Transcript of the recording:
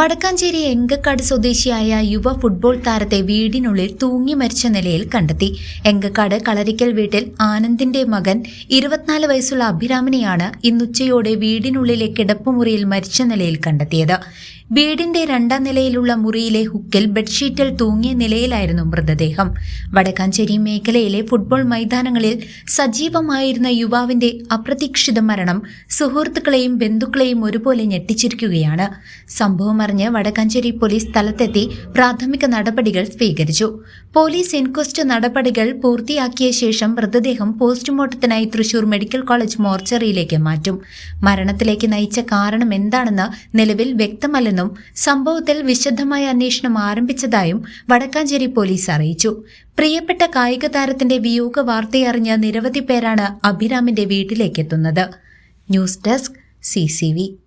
Vadakkanchery Engakkad സ്വദേശിയായ യുവ football താരത്തെ വീടിനുള്ളിൽ തൂങ്ങി മരിച്ച നിലയിൽ കണ്ടെത്തി. എങ്കക്കാട് കളരിക്കൽ വീട്ടിൽ ആനന്ദിന്റെ മകൻ ഇരുപത്തിനാല് വയസ്സുള്ള അഭിരാമിനെയാണ് ഇന്നുച്ചയോടെ വീടിനുള്ളിലെ കിടപ്പുമുറിയിൽ മരിച്ച നിലയിൽ കണ്ടെത്തിയത്. വീടിന്റെ രണ്ടാം നിലയിലുള്ള മുറിയിലെ ഹുക്കിൽ ബെഡ്ഷീറ്റിൽ തൂങ്ങിയ നിലയിലായിരുന്നു മൃതദേഹം. വടക്കാഞ്ചേരി മേഖലയിലെ ഫുട്ബോൾ മൈതാനങ്ങളിൽ സജീവമായിരുന്ന യുവാവിന്റെ അപ്രതീക്ഷിത മരണം സുഹൃത്തുക്കളെയും ബന്ധുക്കളെയും ഒരുപോലെ ഞെട്ടിച്ചിരിക്കുകയാണ്. സംഭവം അറിഞ്ഞ് വടക്കാഞ്ചേരി പോലീസ് സ്ഥലത്തെത്തി പ്രാഥമിക നടപടികൾ സ്വീകരിച്ചു. പോലീസ് ഇൻക്വസ്റ്റ് നടപടികൾ പൂർത്തിയാക്കിയ ശേഷം മൃതദേഹം പോസ്റ്റ്മോർട്ടത്തിനായി തൃശൂർ മെഡിക്കൽ കോളേജ് മോർച്ചറിയിലേക്ക് മാറ്റും. മരണത്തിലേക്ക് നയിച്ച കാരണം എന്താണെന്ന് നിലവിൽ വ്യക്തമല്ലെന്നും സംഭവത്തിൽ വിശദമായ അന്വേഷണം ആരംഭിച്ചതായും വടക്കാഞ്ചേരി പോലീസ് അറിയിച്ചു. പ്രിയപ്പെട്ട കായിക താരത്തിന്റെ വിയോഗ വാർത്തയറിഞ്ഞ നിരവധി പേരാണ് അഭിരാമിന്റെ വീട്ടിലേക്കെത്തുന്നത്. News desk C